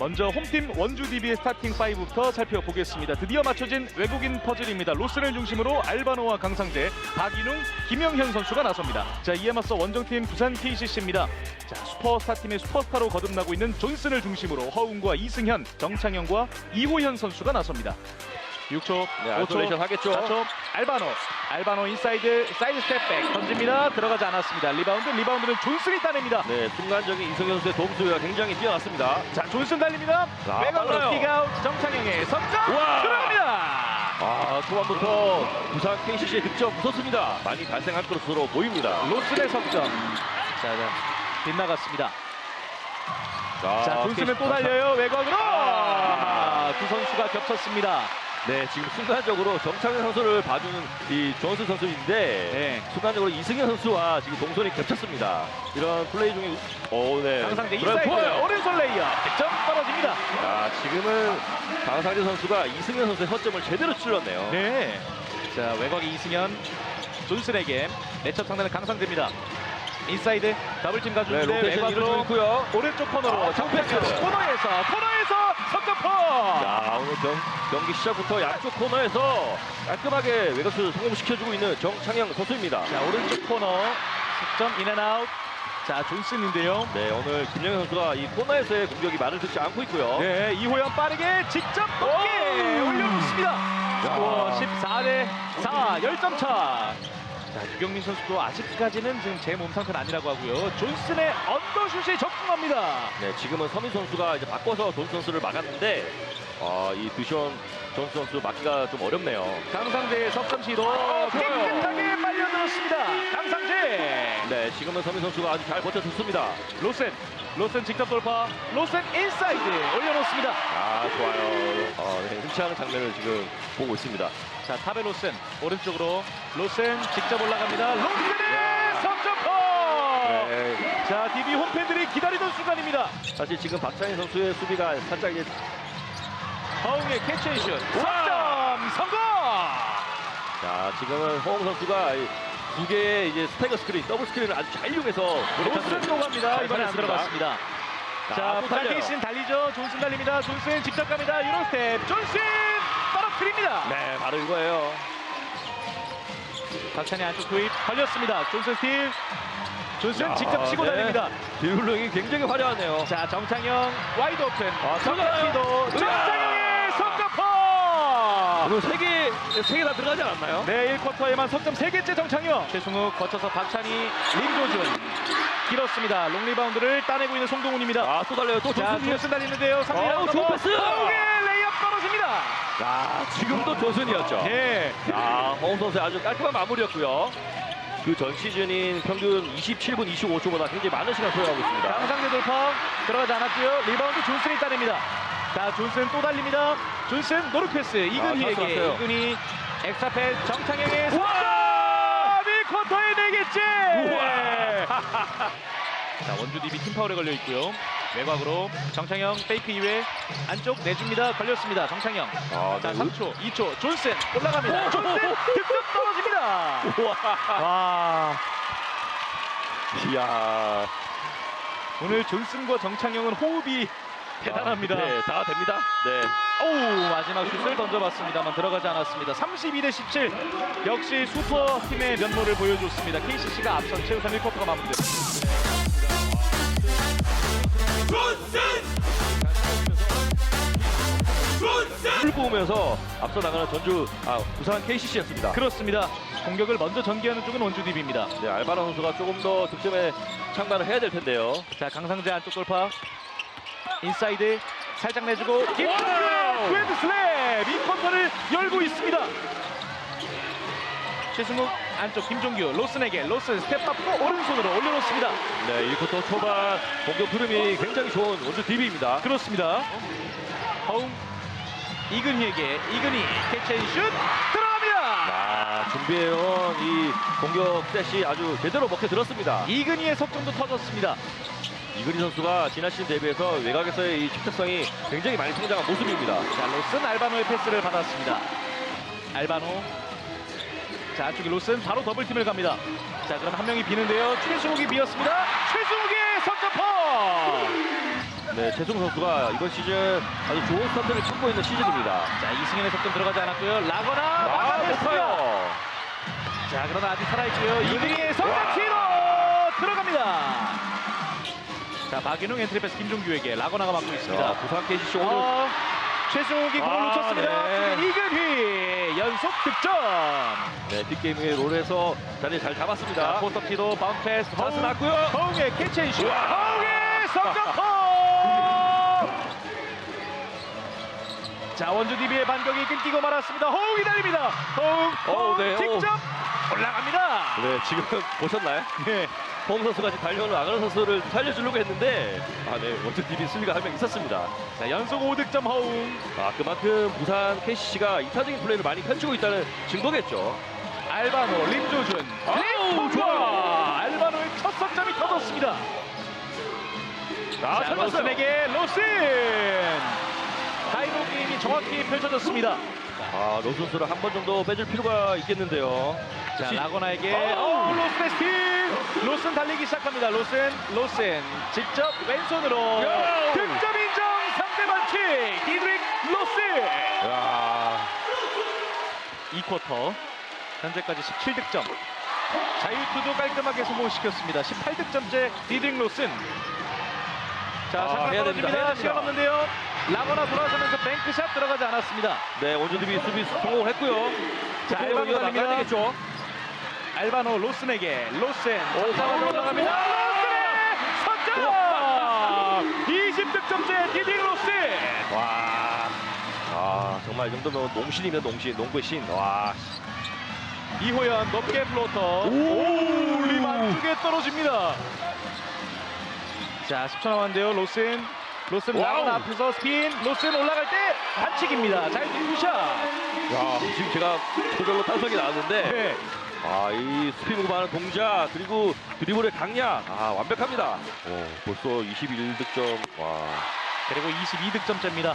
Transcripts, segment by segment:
먼저 홈팀 원주 DB의 스타팅 5부터 살펴보겠습니다. 드디어 맞춰진 외국인 퍼즐입니다. 로스를 중심으로 알바노와 강상재, 박인웅, 김영현 선수가 나섭니다. 자 이에 맞서 원정팀 부산 KCC입니다. 자 슈퍼스타 팀의 슈퍼스타로 거듭나고 있는 존슨을 중심으로 허웅과 이승현, 정창현과 이호현 선수가 나섭니다. 6초, 네, 5초, 아이솔레이션 하겠죠. 4초, 알바노, 알바노 인사이드, 사이드 스텝백 던집니다. 들어가지 않았습니다. 리바운드, 리바운드는 존슨이 따냅니다. 네, 순간적인 이승현 선수의 도움수가 굉장히 뛰어났습니다. 자 존슨 달립니다. 빨라요. 킥아웃 정창영의 석점 우와. 들어갑니다. 아, 초반부터 부산 KCC의 득점 무섭습니다. 많이 발생할 것으로 보입니다. 로스의 석점. 자, 자 빗나갔습니다. 자, 자 존슨은 또 달려요 외곽으로. 아, 두 선수가 겹쳤습니다. 네, 지금 순간적으로 정창현 선수를 봐주는 이 존슨 선수인데 네. 순간적으로 이승현 선수와 지금 동선이 겹쳤습니다. 이런 플레이 중에 오, 네. 강상재 인사이드. 오른손 레이어 득점 떨어집니다. 자, 지금은 강상재 선수가 이승현 선수의 허점을 제대로 찔렀네요. 네. 자 외곽에 이승현 존슨에게 매첩 상대는 강상재입니다. 인사이드 더블팀 네, 가주는데 로테이션 외곽으로 있고요. 오른쪽 코너로 아, 정패스. 코너에서 코너에서. 자, 오늘 경, 경기 시작부터 양쪽 코너에서 깔끔하게 외곽슛을 성공시켜주고 있는 정창영 선수입니다. 자 오른쪽 코너 석점 인앤아웃 자 존슨인데요 네, 오늘 김영현 선수가 이 코너에서의 공격이 말을 듣지 않고 있고요. 네 이호연 빠르게 직접 오! 올려놓습니다 야. 스코어 14대 4 10점 차 자, 유경민 선수도 아직까지는 지금 제 몸 상태는 아니라고 하고요. 존슨의 언더슛이 적중합니다. 네, 지금은 서민 선수가 이제 바꿔서 존 선수를 막았는데 아, 이 드션 존 선수 막기가 좀 어렵네요. 강상재의 석점 시도 좋아요. 깨끗하게 빨려들었습니다. 강상재. 네, 지금은 서민 선수가 아주 잘 버텨줬습니다. 로센. 로센 직접 돌파. 로센 인사이드 올려놓습니다. 아, 좋아요. 어, 네, 흔치 않은 장면을 지금 보고 있습니다. 자, 탑의 로센 오른쪽으로 로센 직접 올라갑니다. 로센의 야. 석점포. 네, 자, DB 홈팬들이 기다리던 순간입니다. 사실 지금 박찬희 선수의 수비가 살짝 이제 허웅의 캐치앤슛 석점 성공. 자, 지금은 허웅 선수가 이 두 개의 이제 스태그 스크린, 더블 스크린을 아주 잘 이용해서 로센도 갑니다. 잘 이번에 안. 들어갔습니다. 자. 부탄케이스는 달리죠. 존슨 달립니다. 존슨 직접 갑니다. 유로 스텝. 존슨 떨어뜨립니다. 네, 바로 이거예요. 박찬희 안쪽 투입 걸렸습니다. 존슨 스틸. 존슨 야, 직접 치고 네. 달립니다. 드블링이 굉장히 화려하네요. 자, 정창영 와이드 오픈. 아. 정창영의 석점포. 오늘 세 개, 세 개 다 들어가지 않았나요? 네, 1쿼터에만 석점 3개째 정창영. 최승욱 거쳐서 박찬희, 림조준. 길었습니다. 롱 리바운드를 따내고 있는 송동훈입니다. 아, 또 달려요. 또 자, 조승이. 존슨 달리는데요. 3대 어우, 좋은 패스! 레이업 떨어집니다. 아, 지금도 조순이었죠. 네. 아, 허웅 선수의 아주 깔끔한 마무리였고요. 그 전 시즌인 평균 27분 25초보다 굉장히 많은 시간 소요하고 있습니다. 강상대 돌파 들어가지 않았고요. 리바운드 존슨이 따냅니다. 자, 존슨 또 달립니다. 존슨 노르 패스 찬스 이근희에게 왔어요. 이근희 패스 정창영의! 1쿼터에 4개째. 우와! 자, 원주 DB 팀 파울에 걸려 있고요. 외곽으로 정창영 페이크 이후에 안쪽 내줍니다. 걸렸습니다. 정창영. 아, 자, 네. 3초, 2초. 존슨 올라갑니다. 존슨 득점 떨어집니다. 우와. 와, 이야. 오늘 존슨과 정창영은 호흡이 대단합니다. 네, 다 됩니다. 네. 오 마지막 슛을 던져봤습니다만 들어가지 않았습니다. 32 대 17. 역시 슈퍼팀의 면모를 보여줬습니다. KCC가 앞선 최우선 1쿼터가 마무리됐습니다. 을 뽑으면서 앞서 나가는 전주 아, 부산 KCC였습니다. 그렇습니다. 공격을 먼저 전개하는 쪽은 원주 DB입니다. 네, 알바라 선수가 조금 더 득점에 창반을 해야 될 텐데요. 자 강상재 안쪽 돌파. 인사이드 살짝 내주고 와우! 그랜드 슬랩 2쿼터를 열고 있습니다. 최승욱 안쪽 김종규 로슨에게 로슨 스텝 밟고 오른손으로 올려놓습니다. 네, 1쿼터 초반 공격 흐름이 굉장히 좋은 원주 DB입니다. 그렇습니다. 허웅 이근희에게 이근희 캐치앤슛 들어갑니다. 아, 준비해온 이 공격 셋이 아주 제대로 먹혀 들었습니다. 이근희의 석점도 터졌습니다. 이근희 선수가 지난 시즌 대비해서 외곽에서의 이 축적성이 굉장히 많이 성장한 모습입니다. 자 로슨 알바노의 패스를 받았습니다. 알바노 자 안쪽에 로슨 바로 더블팀을 갑니다. 자 그럼 한 명이 비는데요. 최승욱이 비었습니다. 최승욱의 석점포. 네, 최종 선수가 이번 시즌 아주 좋은 스타트를 쳤고 있는 시즌입니다. 자 이승현의 속점 들어가지 않았고요. 라거나 아. 높아요. 자 그러나 아직 살아있고요. 이등희의 성장치로 들어갑니다. 자 박인웅 엔트리 패스 김종규에게 라거나가 맡고 자, 있습니다. 부산 KCC 오늘 어, 최승욱이 공을 아, 놓쳤습니다. 네. 이근휘 연속 득점. 네, 뒷게임의 롤에서 자리 잘 자, 잡았습니다. 포스터키도 바운드 패스 찬스 났고요. 허웅의 캐치앤슛. 허웅의 성점포. 자 원주 DB의 반격이 끊기고 말았습니다. 허웅이 달립니다. 허웅, 허웅 어, 네, 직접 올라갑니다. 네, 지금 보셨나요? 네. 허웅 선수가 지금 달려오는 아가르 선수를 살려주려고 했는데 아, 네, 원투 DB 수비가 한 명 있었습니다. 자 연속 5득점 허웅. 아, 그만큼 부산 KCC가 이타적인 플레이를 많이 펼치고 있다는 증거겠죠. 알바노, 림조준, 아우, 림포가 좋아요. 알바노의 첫 석점이 터졌습니다. 아, 자, 잘 봤어요. 로슨에게 로슨. 다이노 게임이 정확히 펼쳐졌습니다. 아, 로 선수를 한 번 정도 빼줄 필요가 있겠는데요. 자, 어우. 오, 로슨의 스틸. 로슨 달리기 시작합니다. 로슨, 로슨 직접 왼손으로 야. 득점 인정 상대 반칙. 디드릭 로슨. 야, 2쿼터 현재까지 17득점. 자유투도 깔끔하게 성공시켰습니다. 18득점째 디드릭 로슨. 자, 아, 잠깐 해야 됩니다. 떨어집니다. 해야 됩니다. 시간 없는데요. 라거나 돌아서면서 뱅크샷 들어가지 않았습니다. 네, 원투 DB 수비 성공했고요. 자, 자, 알바노 이거 나가야 달립니다. 되겠죠. 알바노 로슨에게 로슨 오, 잡아서 올라갑니다. 로슨의 석점! 20득점째 디딩 로슨. 와, 아, 정말 이 정도면 농신이면 농신, 농구의 신. 와, 이호연 높게 플로터. 오! 리반 쪽에 떨어집니다. 자, 10초 남았는데요. 로슨. 로슨. 라건 앞에서 스핀. 로슨 올라갈 때 반칙입니다. 잘 뒷구샷. 야, 지금 제가 저절로 탄성이 나왔는데, 네. 아, 이 스피드 무브하는 동작 그리고 드리블의 강약, 아, 완벽합니다. 오, 벌써 21득점. 와, 그리고 22득점째입니다.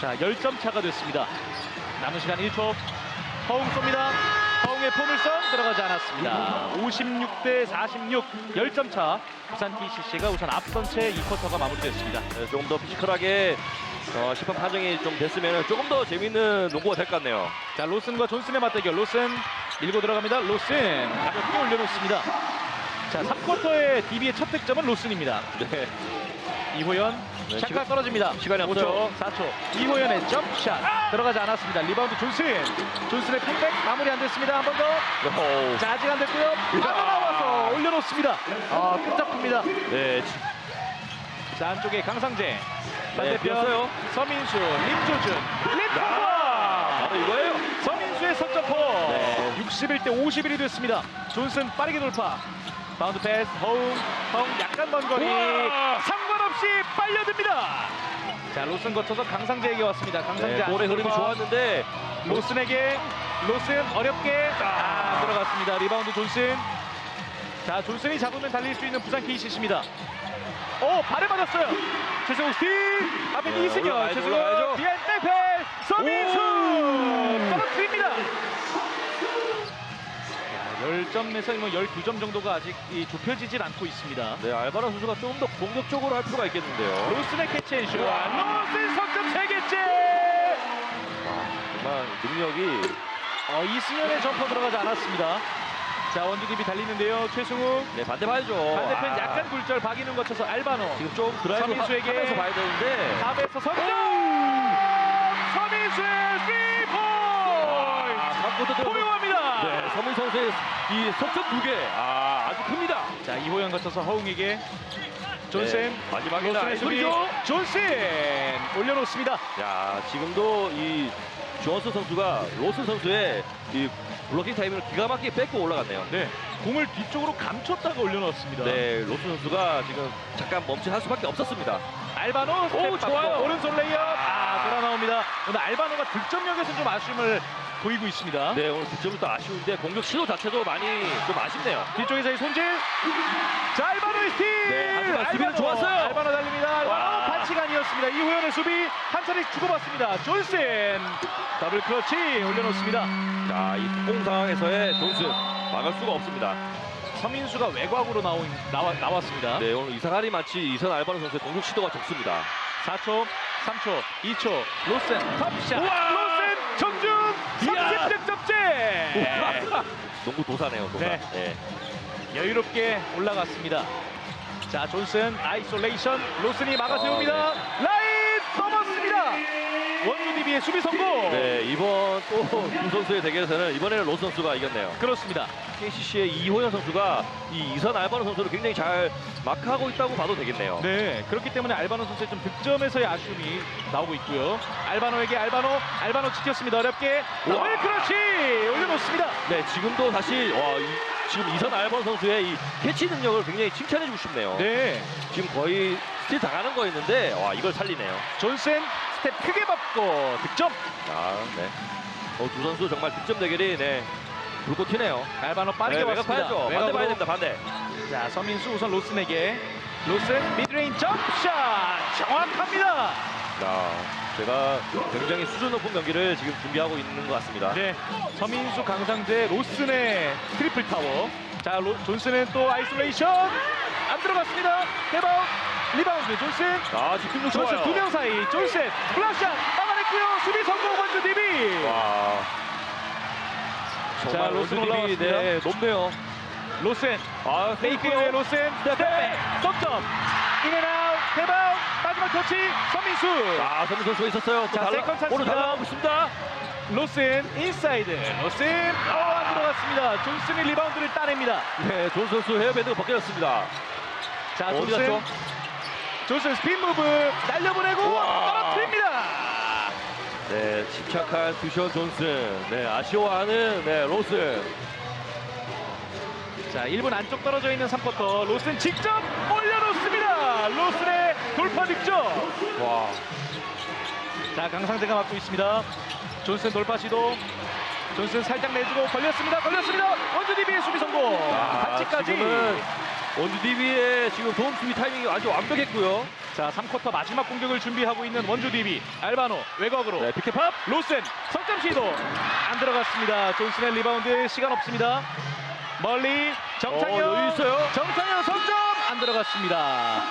자, 10점 차가 됐습니다. 남은 시간 1초. 허웅 쏩니다. 허웅의 포물선 들어가지 않았습니다. 56대 46, 10점 차. 부산 KCC가 우선 앞선 채 2쿼터가 마무리됐습니다. 네, 조금 더 피지컬하게 어, 심판 판정이 좀 됐으면 조금 더 재밌는 농구가 될 것 같네요. 자, 로슨과 존슨의 맞대결. 로슨 밀고 들어갑니다. 로슨 가볍게 올려놓습니다. 자, 3쿼터의 DB의 첫 득점은 로슨입니다. 네, 이호연 네, 샷각 시간- 떨어집니다. 시간이 5초, 없죠. 4초. 이호연의 점프샷 들어가지 않았습니다. 리바운드 존슨. 존슨의 핀백 마무리 안 됐습니다. 한 번 더. 오, 자, 아직 안 됐고요. 빠져나와서 올려놓습니다. 아, 끈적합니다. 네, 지- 자, 안쪽에 강상재. 네, 반대편 비었어요. 서민수, 림조준, 아, 림포가. 바로 이거예요. 서민수의 석점포. 네. 61대 51이 됐습니다. 존슨 빠르게 돌파. 바운드 패스, 허웅, 허웅 약간 먼 거리. 우와. 상관없이 빨려듭니다. 자, 로슨 거쳐서 강상재에게 왔습니다. 강상재 네, 볼의 안쪽 흐름이. 좋았는데, 로슨에게 로슨 어렵게 아, 들어갔습니다. 리바운드 존슨. 자, 존슨이 잡으면 달릴 수 있는 부산 KCC입니다. 오, 발에 맞았어요. 최승욱 스틸. 앞에 네, 이승현. 올라가야죠, 최승욱 올라가야죠. 비엔 백패. 서민수. 오. 떨어뜨립니다. 10점에서 뭐 12점 정도가 아직 이 좁혀지질 않고 있습니다. 네, 알바라 선수가 조금 더 공격적으로 할 필요가 있겠는데요. 로슨의 캐치앤슛. 로슨 석점 3개째. 정말 능력이 어, 이승현의 점퍼 들어가지 않았습니다. 자, DB 달리는데요. 최승욱. 네, 반대 봐야죠. 반대편 아, 약간 굴절 박인웅 거쳐서 알바노. 지금 좀 드라이브 서민수에게 하면서 봐야 되는데 탑에서 석점. 서민수의 3포인트. 아, 포용합니다. 네, 서민 선수의 이 석점 두 개, 아, 아주 큽니다. 자, 이호연 거쳐서 허웅에게 존슨. 네, 마지막에 로슨의 수비. 존슨 올려놓습니다. 야, 지금도 이 조원스 선수가 로스 선수의 이 블로킹 타임을 기가 막히게 뺏고 올라갔네요. 네, 공을 뒤쪽으로 감췄다가 올려놓습니다. 네, 로스 선수가 지금 잠깐 멈칫할 수밖에 없었습니다. 알바노 스텝 오, 좋아요. 오른손 레이업 아 돌아 나옵니다. 오늘 알바노가 득점력에서 좀 아쉬움을 보이고 있습니다. 네, 오늘 득점도 아쉬운데 공격 시도 자체도 많이 좀 아쉽네요. 뒤쪽에서의 손질. 자 알바노의 스틸. 네, 하지만 수비는 알바노. 좋았어요. 알바노 달립니다. 알바노 아니었습니다. 이호연의 수비 한 차례 주고받습니다. 존슨 더블 클러치 올려놓습니다. 자, 이 폭공 상황에서의 존슨 막을 수가 없습니다. 서민수가 외곽으로 나오, 나와, 나왔습니다. 네, 오늘 이상할이 마치 이선 알바노 선수의 공격 시도가 적습니다. 4초, 3초, 2초, 로센 탑샷, 우와! 로센 정준 이야! 30득점째. 농구 도사네요, 도사. 네. 네. 여유롭게 올라갔습니다. 자 존슨 아이솔레이션 로슨이 막아세웁니다. 아, 라인 넘었습니다. 원주 DB의 수비 성공. 네, 이번 또 두 선수의 대결에서는 이번에는 로스 선수가 이겼네요. 그렇습니다. KCC의 이호연 선수가 이 이선 알바노 선수를 굉장히 잘 마크하고 있다고 봐도 되겠네요. 네, 그렇기 때문에 알바노 선수의 좀 득점에서의 아쉬움이 나오고 있고요. 알바노에게 알바노, 알바노 지켰습니다. 어렵게. 더블 크러치 올려놓습니다. 네, 지금도 사실 와, 이, 지금 이선 알바노 선수의 이 캐치 능력을 굉장히 칭찬해주고 싶네요. 네, 지금 거의 스틸 당하는 거였는데 와 이걸 살리네요. 존슨 스텝 크게 밟고 득점. 아, 네. 어, 두 선수 정말 득점 대결이 네. 불꽃 튀네요. 알바노 빠르게 네, 왔습니다. 반대. 봐야 됩니다. 반대. 자, 서민수 우선 로슨에게 로슨 미드레인 점샷 정확합니다. 자, 제가 굉장히 수준 높은 경기를 지금 준비하고 있는 것 같습니다. 네, 서민수 강상재 로슨의 트리플 타워. 자, 로, 존슨은 또 아이솔레이션 안 들어갔습니다. 대박 리바운드 존슨. 아, 집중력 존슨 좋아요. 두명 사이 존슨 플러샷 막아냈고요. 수비 성공 원주 DB. 와. 자, 로스 올라왔습니다. 네, 높네요. 로슨 아, 페이크의 로슨 스텝 석점 인앤아웃 대박 마지막 터치 서민수 아, 서민 선수가 있었어요. 또 자, 세컨 찬스입니다. 오늘 달라가고 있습니다. 로슨 인사이드 로슨 어안 들어갔습니다 존슨이 리바운드를 따냅니다 네, 존 선수 헤어밴드가 벗겨졌습니다. 자 존슨? 존슨 스핀 무브 날려보내고. 떨어뜨립니다 네, 침착한 듀션 존슨. 네, 아쉬워하는 네, 로스. 자 1분 안쪽 떨어져 있는 3쿼터. 로슨 직접 올려놓습니다. 로슨의 돌파 득점. 와. 자 강상재가 맡고 있습니다. 존슨 돌파 시도. 존슨 살짝 내주고 걸렸습니다. 걸렸습니다. 원주 DB의 수비 성공. 아, 반칙까지. 원주 DB의 지금 도움 수비 타이밍이 아주 완벽했고요. 자 3쿼터 마지막 공격을 준비하고 있는 원주 DB 알바노 외곽으로. 네, 피켓팝. 로센 석점 시도. 안 들어갔습니다. 존슨의 리바운드 시간 없습니다. 멀리 정창현. 어, 여유 있어요. 정창현 석점! 안 들어갔습니다.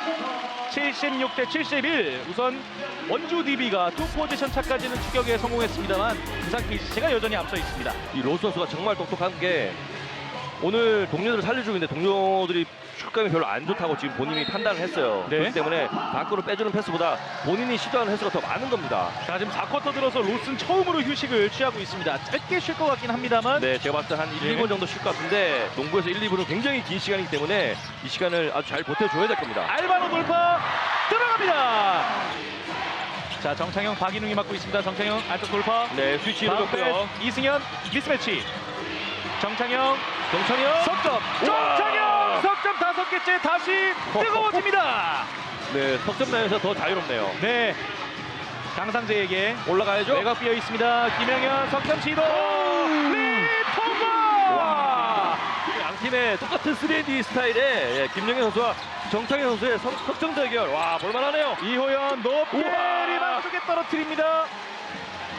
76 대 71 우선 원주 DB가 투 포지션 차까지는 추격에 성공했습니다만 부산 KCC가 여전히 앞서 있습니다. 이 로스 선수가 정말 똑똑한 게 오늘 동료들을 살려주고 있는데 동료들이 슛감이 별로 안 좋다고 지금 본인이 판단을 했어요. 네. 그렇기 때문에 밖으로 빼주는 패스보다 본인이 시도하는 횟수가 더 많은 겁니다. 자 지금 4쿼터 들어서 로슨 처음으로 휴식을 취하고 있습니다 짧게 쉴 것 같긴 합니다만 네, 제가 봤을 때 한 1, 네. 2분 정도 쉴 것 같은데 농구에서 1, 2분은 굉장히 긴 시간이기 때문에 이 시간을 아주 잘 버텨줘야 될 겁니다. 알바노 돌파 들어갑니다. 자 정창영 박인웅이 맡고 있습니다. 정창영 안쪽 돌파. 네, 스위치 다음 이루어졌고요. 패스, 이승현 미스매치. 정창영 정창현. 석점. 정창영 석점 다섯 개째 다시 뜨거워집니다. 네, 석점 라인에서 더 자유롭네요. 네. 강상재에게 올라가야죠. 외곽 비어 있습니다. 김영현 석점 시도. 리포버. 양 팀의 똑같은 3D 스타일의 예, 김영현 선수와 정창현 선수의 석, 석점 대결. 와, 볼만하네요. 이호연 높게 우와. 리바운드 게 떨어뜨립니다.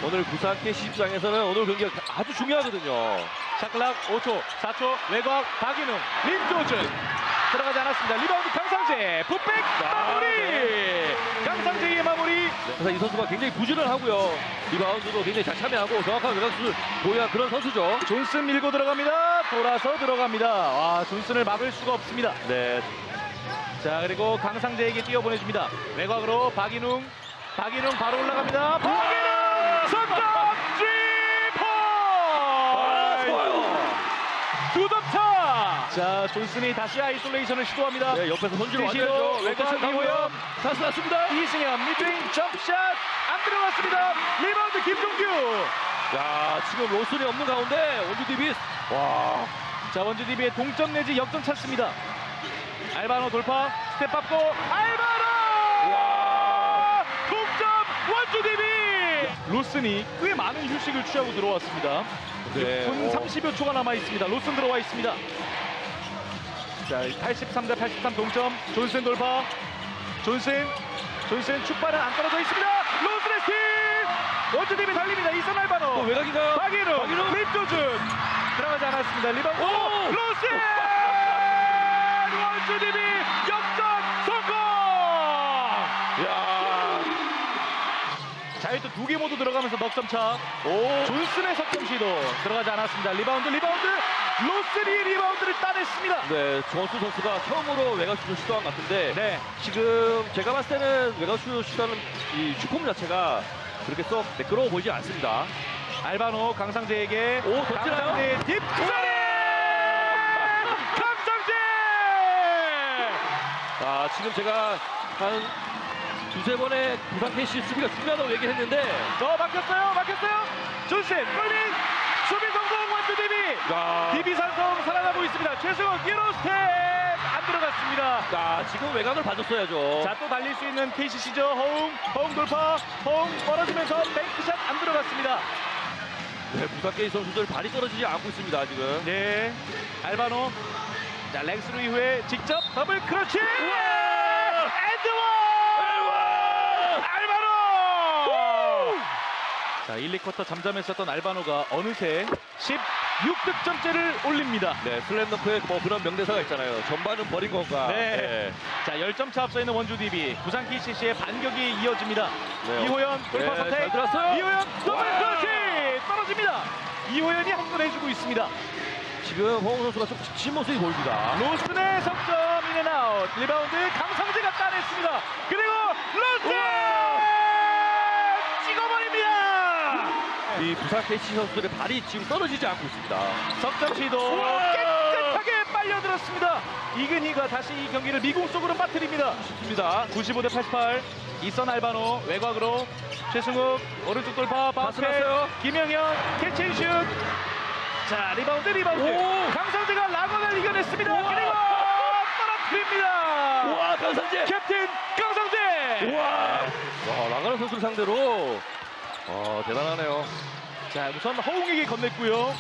오늘 부산 KCC장에서는 오늘 경기가 아주 중요하거든요. 샤클락 5초, 4초, 외곽 박인웅, 림조준 들어가지 않았습니다. 리바운드 강상재, 풋백 마무리! 네. 강상재의 마무리. 그래서 이 선수가 굉장히 부지런하고요. 리바운드도 굉장히 잘 참여하고 정확한 외곽수 보유한 그런 선수죠. 존슨 밀고 들어갑니다. 돌아서 들어갑니다. 와, 존슨을 막을 수가 없습니다. 네, 자, 그리고 강상재에게 뛰어 보내줍니다. 외곽으로 박인웅, 박인웅 바로 올라갑니다. 박인웅! 석점! 자, 존슨이 다시 아이솔레이션을 시도합니다. 네, 옆에서. 외곽 외곽 이호연. 이호연. 찬스 났습니다. 이승현 미드레인 점샷 안 들어갔습니다. 리바운드 김종규. 야, 지금 로슨이 없는 가운데 원주 디비스. 와, 자 원주 DB의 동점 내지 역전 찬스입니다. 알바노 돌파 스텝 밟고 알바노 와. 동점 원주 DB. 로슨이 꽤 많은 휴식을 취하고 들어왔습니다. 네. 6분 어. 30여 초가 남아 있습니다. 로슨 들어와 있습니다. 자 83 대 83 동점 존슨 돌파 존슨 존슨 축발은 안 떨어져 있습니다. 로슨의 스틸 원주 DB 달립니다. 이선 알바노 또 외곽인가요? 박인우, 박인우. 립조준 들어가지 않았습니다. 리바운드 오! 로스 원주 DB 역 일단 두 개 모두 들어가면서 넉점 차. 오, 존슨의 석점 시도 들어가지 않았습니다. 리바운드, 리바운드. 로스리 리바운드를 따냈습니다. 네, 정원수 선수가 처음으로 외곽슛을 시도한 것 같은데 네. 지금 제가 봤을 때는 외곽슛 시도하는 이 슈퍼문 자체가 그렇게 썩 매끄러워 보이지 않습니다. 알바노 강상재에게 오? 강상재 딥사리! 강상재! 아, 지금 제가 한 두세 번의 부산 KC 수비가 중요하다고 얘기를 했는데 저 막혔어요, 막혔어요. 존슨, 골밑 수비 성공 원주 DB. 야, DB 산성 살아나고 있습니다. 최승원 기로 스텝 안 들어갔습니다. 야, 지금 외곽을 봐줬어야죠. 자 또 달릴 수 있는 KCC죠. 허웅, 허웅 돌파, 허웅 멀어지면서 뱅크샷 안 들어갔습니다. 네, 부산 KC 선수들 발이 떨어지지 않고 있습니다, 지금. 네, 알바노. 자 렉스루 이후에 직접 더블 크러치. 에드원! 알바노! 자 1, 2쿼터 잠잠했었던 알바노가 어느새 16득점째를 올립니다. 네, 슬램덩크에 뭐 그런 명대사가 있잖아요. 전반은 버린 건가. 네. 자 10점 차 앞서 있는 원주 DB 부산 KCC의 반격이 이어집니다. 네. 이호연 돌파 네, 선택. 잘 들었어요. 이호연 더블 와. 크러치 떨어집니다. 이호연이 한건해주고 있습니다. 지금 허웅 선수가 좀 지친 모습이 보입니다. 로스의 석점 인앤아웃 리바운드 강성재가 따냈습니다. 그리고 로스 찍어버립니다. 이 부산 KC 선수들의 발이 지금 떨어지지 않고 있습니다. 석점 시도. 깨끗하게 빨려들었습니다. 이근희가 다시 이 경기를 미궁 속으로 빠뜨립니다. 좋습니다. 95 대 88 이선 알바노 외곽으로 최승욱 오른쪽 돌파 바운스 났어요. 김영현 캐치슛 자 리바운드 리바운드 오. 강성재가 라건을 이겨냈습니다 우와. 그리고 떨어뜨립니다 우와, 강상재! 캡틴 강성재 우와! 와, 나가는 선수를 상대로 와, 대단하네요. 자 우선 허웅에게 건넸고요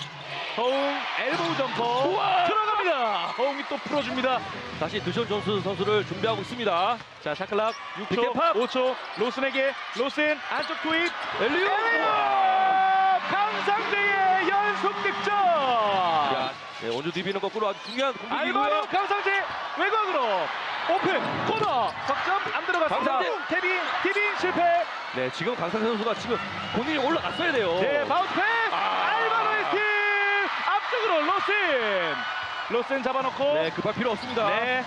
허웅 엘보우 점퍼 우와. 들어갑니다 허웅이 또 풀어줍니다 다시 드션 존스 선수를 준비하고 있습니다. 자 샤클락 6초 빅앤팝. 5초 로슨에게 로슨 안쪽 투입 엘리오! 강상재의 연속 득점 야, 네, 원주 DB는 거꾸로 아주 중요한 공격이고요. 알바로 강상재 외곽으로 오픈 코너 석점 안 들어갔습니다 강상재. 태빈 티빈 실패 네, 지금 강상재 선수가 지금 본인이 올라갔어야 돼요. 네 바운스 패스 아. 알바로의 스틸 앞쪽으로 로슨 로슨 잡아놓고 네, 급할 필요 없습니다. 네.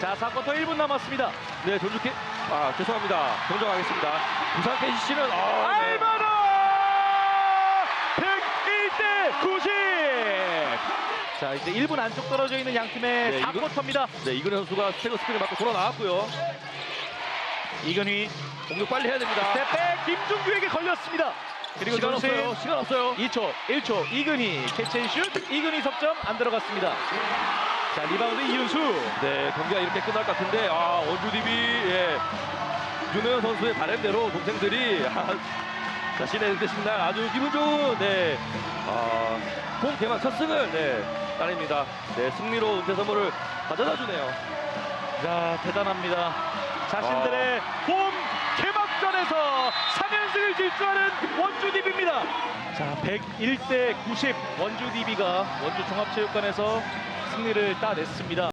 자 4쿼터 1분 남았습니다 네, 전주케 아, 죄송합니다. 정정하겠습니다. 부산 KCC는 아, 네. 알바로 101대 90. 자 이제 1분 안쪽 떨어져 있는 양 팀의 네, 이거- 4쿼터입니다. 네, 이근혜 선수가 스테고 스크린 맞고 돌아 나왔고요. 이근휘 공격 빨리 해야 됩니다. 스텝백 김준규에게 걸렸습니다. 그리고 시간 존슨 없어요. 시간 없어요. 2초 1초 이근휘 캐치앤슛 이근휘 석점 안 들어갔습니다. 자 리바운드 이윤수 네, 경기가 이렇게 끝날 것 같은데 아, 원주 DB 예. 윤호영 선수의 바램대로 동생들이 아, 자신의 되신 날 아주 기분 좋은 네. 아, 홈 개막 첫 승을 네, 따냅니다. 네, 승리로 은퇴 선물을 가져다 주네요. 자 대단합니다. 자신들의 홈 개막전에서 3연승을 질주하는 원주 DB입니다. 자 101대 90 원주 DB가 원주 종합체육관에서 승리를 따냈습니다.